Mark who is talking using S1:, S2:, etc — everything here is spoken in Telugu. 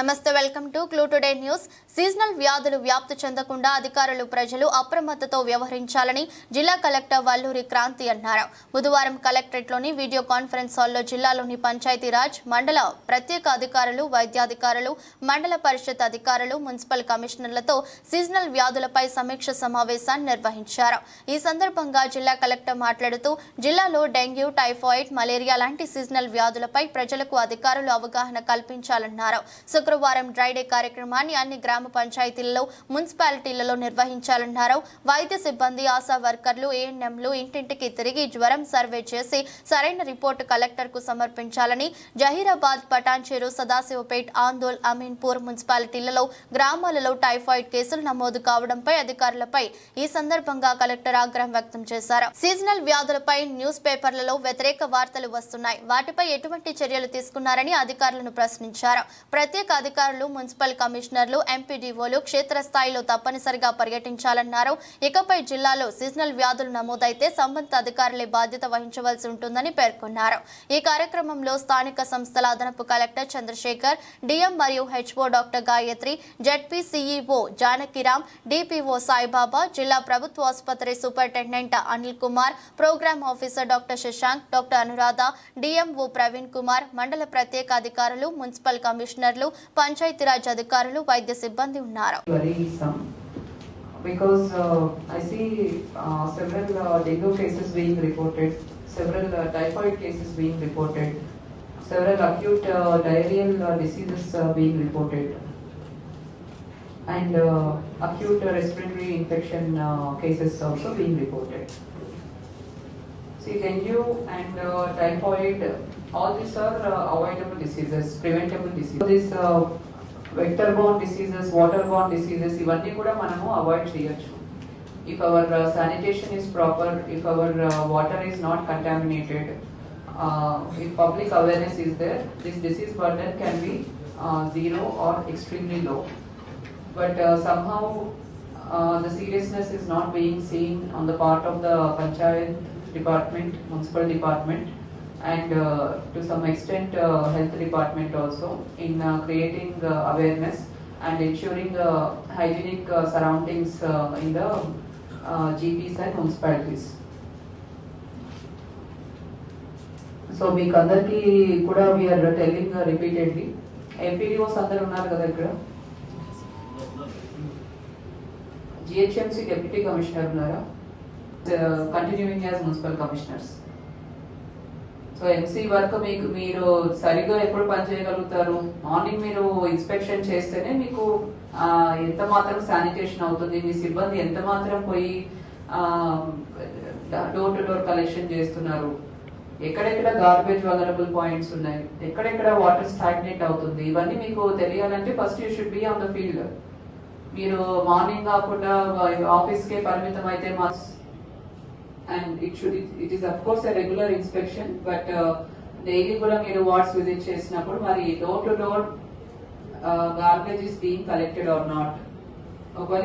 S1: నమస్తే welcome to clue today news. Seasonal వ్యాధులు వ్యాప్తి చెందకుండా అధికారులు ప్రజలు అప్రమత్తతో వ్యవహరించాలని జిల్లా కలెక్టర్ వల్లూరి క్రాంతి అన్నారు. బుధవారం కలెక్టరేట్లోని వీడియో కాన్ఫరెన్స్ హాల్లో జిల్లాలోని పంచాయతీరాజ్ మండల ప్రత్యేక అధికారులు వైద్యాధికారులు మండల పరిషత్ అధికారులు మున్సిపల్ కమిషనర్లతో సీజనల్ వ్యాధులపై సమీక్ష సమావేశాన్ని నిర్వహించారు. ఈ సందర్భంగా జిల్లా కలెక్టర్ మాట్లాడుతూ జిల్లాలో డెంగ్యూ టైఫాయిడ్ మలేరియా లాంటి సీజనల్ వ్యాధులపై ప్రజలకు అధికారులు అవగాహన కల్పించాలన్నారు. శుక్రవారం డ్రైడే కార్యక్రమాన్ని అన్ని గ్రామ పంచాయతీలలో మున్సిపాలిటీలలో నిర్వహించాలన్నారు. వైద్య సిబ్బంది ఆశా వర్కర్లు ఏఎన్ఎంలు ఇంటింటికి తిరిగి జ్వరం సర్వే చేసి సరైన రిపోర్టు కలెక్టర్కు సమర్పించాలని జహీరాబాద్ పటాన్చేరు సదాశివపేట్ ఆందోల్ అమీన్పూర్ మున్సిపాలిటీలలో గ్రామాలలో టైఫాయిడ్ కేసులు నమోదు కావడంపై అధికారులపై ఈ సందర్భంగా కలెక్టర్ ఆగ్రహం వ్యక్తం చేశారు. సీజనల్ వ్యాధులపై న్యూస్ పేపర్లలో వ్యతిరేక వార్తలు వస్తున్నాయి. వాటిపై ఎటువంటి చర్యలు తీసుకున్నారని అధికారులను ప్రశ్నించారు. ప్రత్యేక అధికారులు మున్సిపల్ కమిషనర్లు ఎంపీడీఓలు క్షేత్రస్థాయిలో తప్పనిసరిగా పర్యటించాలన్నారు. ఇకపై జిల్లాలో సీజనల్ వ్యాధులు నమోదైతే సంబంధిత అధికారులే బాధ్యత వహించవలసి ఉంటుందని పేర్కొన్నారు. ఈ కార్యక్రమంలో స్థానిక సంస్థల అదనపు కలెక్టర్ చంద్రశేఖర్ డిఎం మరియు HO doctor Gayatri ZP CEO Janakiram DPO Saibaba జిల్లా ప్రభుత్వ ఆసుపత్రి superintendent Anil Kumar program officer doctor Shashank doctor Anuradha DMO Praveen Kumar మండల ప్రత్యేక అధికారులు మున్సిపల్ కమిషనర్లు పంచాయతీరాజ్ అధికారులు వైద్య సిబ్బంది ఉన్నారు
S2: some because uh, I see uh, several uh, dengue cases being reported, several uh, typhoid cases being reported, several acute uh, diarrheal uh, diseases uh, being reported, and uh, acute respiratory infection uh, cases also being reported. See, dengue and uh, typhoid, all these are uh, avoidable diseases, preventable diseases. So this uh, vector borne diseases, water borne diseases, ఇవన్నీ కూడా మనము అవాయిడ్ చేయొచ్చు if our uh, sanitation is proper, if our uh, water is not contaminated, uh, if public awareness is there, this disease burden can be uh, zero or extremely low. But uh, somehow uh, the seriousness is not being seen on the part of the panchayat department, municipal department, and uh, to some extent uh, health department also in uh, creating uh, awareness and ensuring uh, hygienic uh, surroundings uh, in the uh, GPs and municipalities. So మీకు అందరికీ కూడా వీఆర్ టెల్లింగ్ రిపీటెడ్లీ ఎంపీడీఓస్ అందరు ఉన్నారు కదా ఇక్కడ జిహెచ్ఎంసీ డెప్యూటీ కమిషనర్ ఉన్నారా Continuing as municipal commissioners so MC work మీకు మీరు సరిగ్గా ఎప్పుడు పని చేయగలుగుతారు మార్నింగ్ మీరు ఇన్స్పెక్షన్ చేస్తేనే మీకు ఎంత మాత్రం శానిటేషన్ అవుతుంది? మీ సిబ్బంది ఎంత మాత్రం పోయి డోర్ టు డోర్ కలెక్షన్ చేస్తున్నారు? ఎక్కడెక్కడ గార్బేజ్ అవైలబుల్ పాయింట్స్ ఉన్నాయి? ఎక్కడెక్కడ వాటర్ స్టాగ్నేట్ అవుతుంది? ఇవన్నీ మీకు తెలియాలంటే first you should be on the field మీరు మార్నింగ్ కాకుండా ఆఫీస్కే పరిమితం అయితే మా and it should it is of course regular inspection but daily కూడా మీరు వార్డ్స్ విజిట్ చేసినప్పుడు మరి door to door garbage is being collected or not ఒకవేళ